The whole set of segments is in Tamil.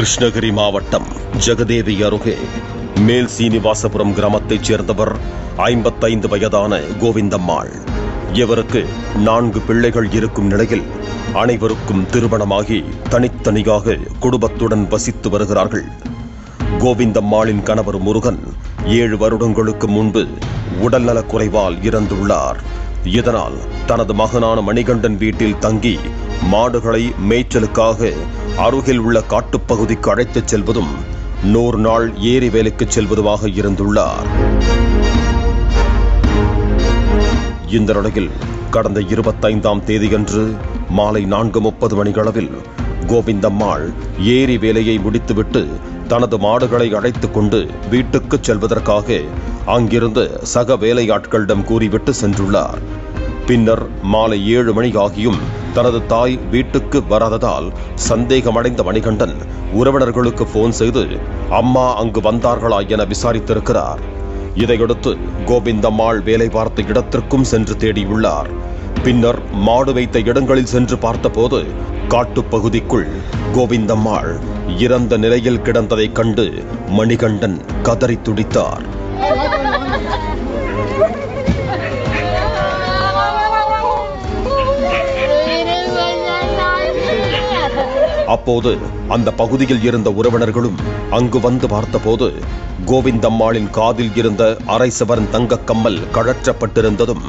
கிருஷ்ணகிரி மாவட்டம் ஜெகதேவி அருகே மேல் சீனிவாசபுரம் கிராமத்தைச் சேர்ந்தவர் ஐம்பத்தைந்து வயதான கோவிந்தம்மாள். இவருக்கு நான்கு பிள்ளைகள் இருக்கும் நிலையில் அனைவருக்கும் திருமணமாகி தனித்தனியாக குடும்பத்துடன் வசித்து வருகிறார்கள். கோவிந்தம்மாளின் கணவர் முருகன் ஏழு வருடங்களுக்கு முன்பு உடல்நலக் குறைவால் இறந்துள்ளார். இதனால் தனது மகனான மணிகண்டன் வீட்டில் தங்கி மாடுகளை மேய்ச்சலுக்காக அருகில் உள்ள காட்டுப்பகுதிக்கு அழைத்துச் செல்வதும் நூறு நாள் ஏரி வேலைக்கு செல்வதுமாக இருந்துள்ளார். இந்த நிலையில் கடந்த இருபத்தைந்தாம் தேதியன்று மாலை நான்கு முப்பது மணிகளவில் கோவிந்தம்மாள் ஏரி வேலையை முடித்துவிட்டு தனது மாடுகளை அழைத்துக் கொண்டு வீட்டுக்கு செல்வதற்காக அங்கிருந்து சக வேலையாட்களிடம் கூறிவிட்டு சென்றுள்ளார். பின்னர் மாலை ஏழு மணி ஆகியும் தனது தாய் வீட்டுக்கு வராததால் சந்தேகமடைந்த மணிகண்டன் உறவினர்களுக்கு போன் செய்து அம்மா அங்கு வந்தார்களா என விசாரித்திருக்கிறார். இதையடுத்து கோவிந்தம்மாள் வேலை பார்த்த இடத்திற்கும் சென்று தேடியுள்ளார். பின்னர் மாடு வைத்த இடங்களில் சென்று பார்த்தபோது காட்டுப்பகுதிக்குள் கோவிந்தம்மாள் இறந்த நிலையில் கிடந்ததைக் கண்டு மணிகண்டன் கதறி துடித்தார். அப்போது அந்த பகுதியில் இருந்த உறவினர்களும் அங்கு வந்து பார்த்தபோது கோவிந்தம்மாளின் காதில் இருந்த அரை சவரன் தங்கக் கம்மல் கழற்றப்பட்டிருந்ததும்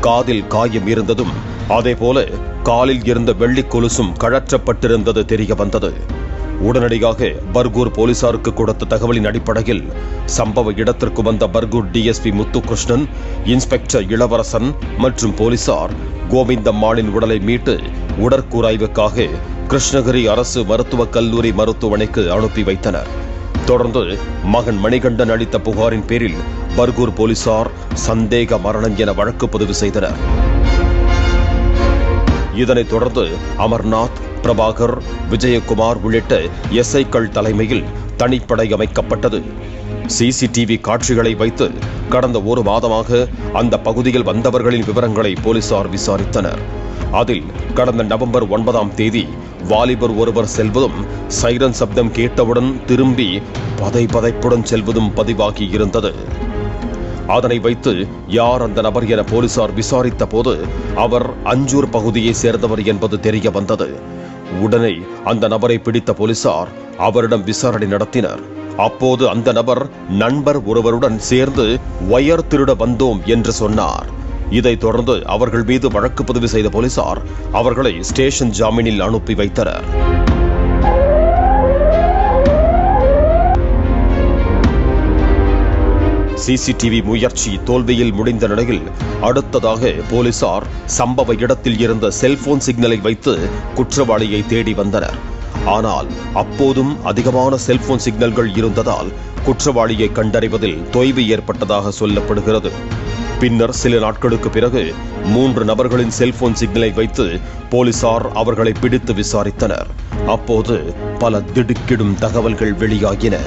காதில் காயம் இருந்ததும் அதேபோல காலில் இருந்த வெள்ளிக் கொலுசும் கழற்றப்பட்டிருந்தது தெரிய வந்தது. உடனடியாக பர்கூர் போலீசாருக்கு கொடுத்த தகவலின் அடிப்படையில் சம்பவ இடத்திற்கு வந்த பர்கூர் டிஎஸ்பி முத்துகிருஷ்ணன் இன்ஸ்பெக்டர் இளவரசன் மற்றும் போலீசார் கோவிந்தம்மாளின் உடலை மீட்டு உடற்கூராய்வுக்காக கிருஷ்ணகிரி அரசு மருத்துவக் கல்லூரி மருத்துவமனைக்கு அனுப்பி வைத்தனர். தொடர்ந்து மகன் மணிகண்டன் அளித்த புகாரின் பேரில் பர்கூர் போலீசார் சந்தேக மரணம் என வழக்கு பதிவு செய்தனர். இதனைத் தொடர்ந்து அமர்நாத் பிரபாகர் விஜயகுமார் உள்ளிட்ட எஸ்ஐக்கள் தலைமையில் தனிப்படை அமைக்கப்பட்டது. சிசிடிவி காட்சிகளை வைத்து கடந்த ஒரு மாதமாக அந்த பகுதியில் வந்தவர்களின் விவரங்களை போலீசார் விசாரித்தனர். அதில் கடந்த நவம்பர் ஒன்பதாம் தேதி வாலிபர் ஒருவர் செல்வதும் சைரன் சப்தம் கேட்டவுடன் திரும்பி பதை பதைப்புடன் செல்வதும் பதிவாகி இருந்தது. அதனை வைத்து யார் அந்த நபர் என போலீசார் விசாரித்த போது அவர் அஞ்சூர் பகுதியை சேர்ந்தவர் என்பது தெரிய வந்தது. உடனே அந்த நபரை பிடித்த போலீசார் அவரிடம் விசாரணை நடத்தினர். அப்போது அந்த நபர் நண்பர் ஒருவருடன் சேர்ந்து ஒயர் திருட வந்தோம் என்று சொன்னார். இதைத் தொடர்ந்து அவர்கள் மீது வழக்கு பதிவு செய்த போலீசார் அவர்களை ஸ்டேஷன் ஜாமீனில் அனுப்பி வைத்தனர். சிசிடிவி முயற்சி தோல்வியில் முடிந்த நிலையில் அடுத்ததாக போலீசார் சம்பவ இடத்தில் இருந்த செல்போன் சிக்னலை வைத்து குற்றவாளியை தேடி வந்தனர். ஆனால் அப்போதும் அதிகமான செல்போன் சிக்னல்கள் இருந்ததால் குற்றவாளியை கண்டறிவதில் தொய்வு ஏற்பட்டதாக சொல்லப்படுகிறது. பின்னர் சில நாட்களுக்கு பிறகு மூன்று நபர்களின் செல்போன் சிக்னலை வைத்து போலீசார் அவர்களை பிடித்து விசாரித்தனர். அப்போது பல திடுக்கிடும் தகவல்கள் வெளியாகின.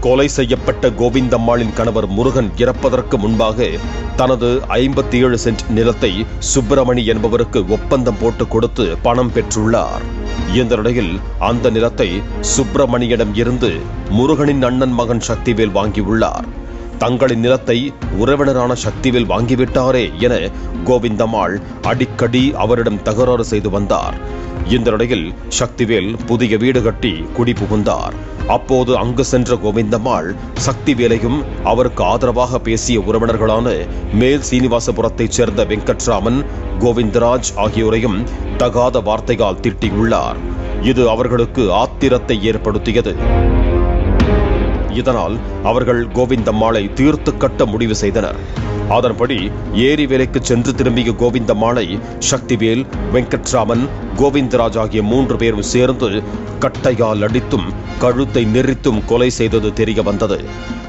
கொலை செய்யப்பட்ட கோவிந்தம்மாளின் கணவர் முருகன் இறப்பதற்கு முன்பாக தனது ஐம்பத்தி ஏழு சென்ட் நிலத்தை சுப்பிரமணி என்பவருக்கு ஒப்பந்தம் போட்டு கொடுத்து பணம் பெற்றுள்ளார். இந்த நிலையில் அந்த நிலத்தை சுப்பிரமணியிடம் இருந்து முருகனின் அண்ணன் மகன் சக்திவேல் வாங்கியுள்ளார். தங்களின் நிலத்தை உறவினரான சக்திவேல் வாங்கிவிட்டாரே என கோவிந்தம்மாள் அடிக்கடி அவரிடம் தகராறு செய்து வந்தார். இந்த நிலையில் சக்திவேல் புதிய வீடு கட்டி குடி புகுந்தார். அப்போது அங்கு சென்ற கோவிந்தம்மாள் சக்திவேலையும் அவருக்கு ஆதரவாக பேசிய உறவினர்களான மேல் சீனிவாசபுரத்தைச் சேர்ந்த வெங்கட்ராமன் கோவிந்தராஜ் ஆகியோரையும் தகாத வார்த்தையால் திட்டியுள்ளார். இது அவர்களுக்கு ஆத்திரத்தை ஏற்படுத்தியது. இதனால் அவர்கள் கோவிந்தம்மாளை தீர்த்து கட்ட முடிவு செய்தனர். அதன்படி ஏரி வேலைக்கு சென்று திரும்பிய கோவிந்தம்மாளை சக்திவேல் வெங்கட்ராமன் கோவிந்தராஜ் ஆகிய மூன்று பேரும் சேர்ந்து கட்டையால் அடித்தும் கழுத்தை நெறித்தும் கொலை செய்தது தெரிய வந்தது.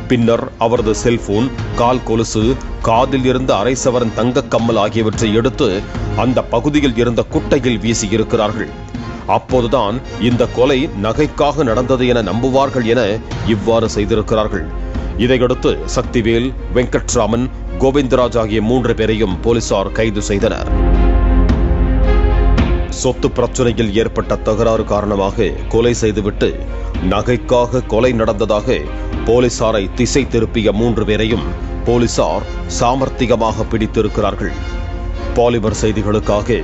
பின்னர் அவரது செல்போன் கால் கொலுசு காதில் இருந்த அரைசவரன் தங்கக்கம்மல் தங்கக் கம்மல் ஆகியவற்றை எடுத்து அந்த பகுதியில் இருந்த குட்டையில் வீசியிருக்கிறார்கள். அப்போதுதான் இந்த கொலை நகைக்காக நடந்தது என நம்புவார்கள் என இவ்வாறு செய்திருக்கிறார்கள். இதையடுத்து சக்திவேல் வெங்கட்ராமன் கோவிந்தராஜ் ஆகிய மூன்று பேரையும் போலீசார் கைது செய்தனர். சொத்து பிரச்சனையில் ஏற்பட்ட தகராறு காரணமாக கொலை செய்துவிட்டு நகைக்காக கொலை நடந்ததாக போலீசாரை திசை திருப்பிய மூன்று பேரையும் போலீசார் சாமர்த்திகமாக பிடித்திருக்கிறார்கள். பாலிமர் செய்திகளுக்காக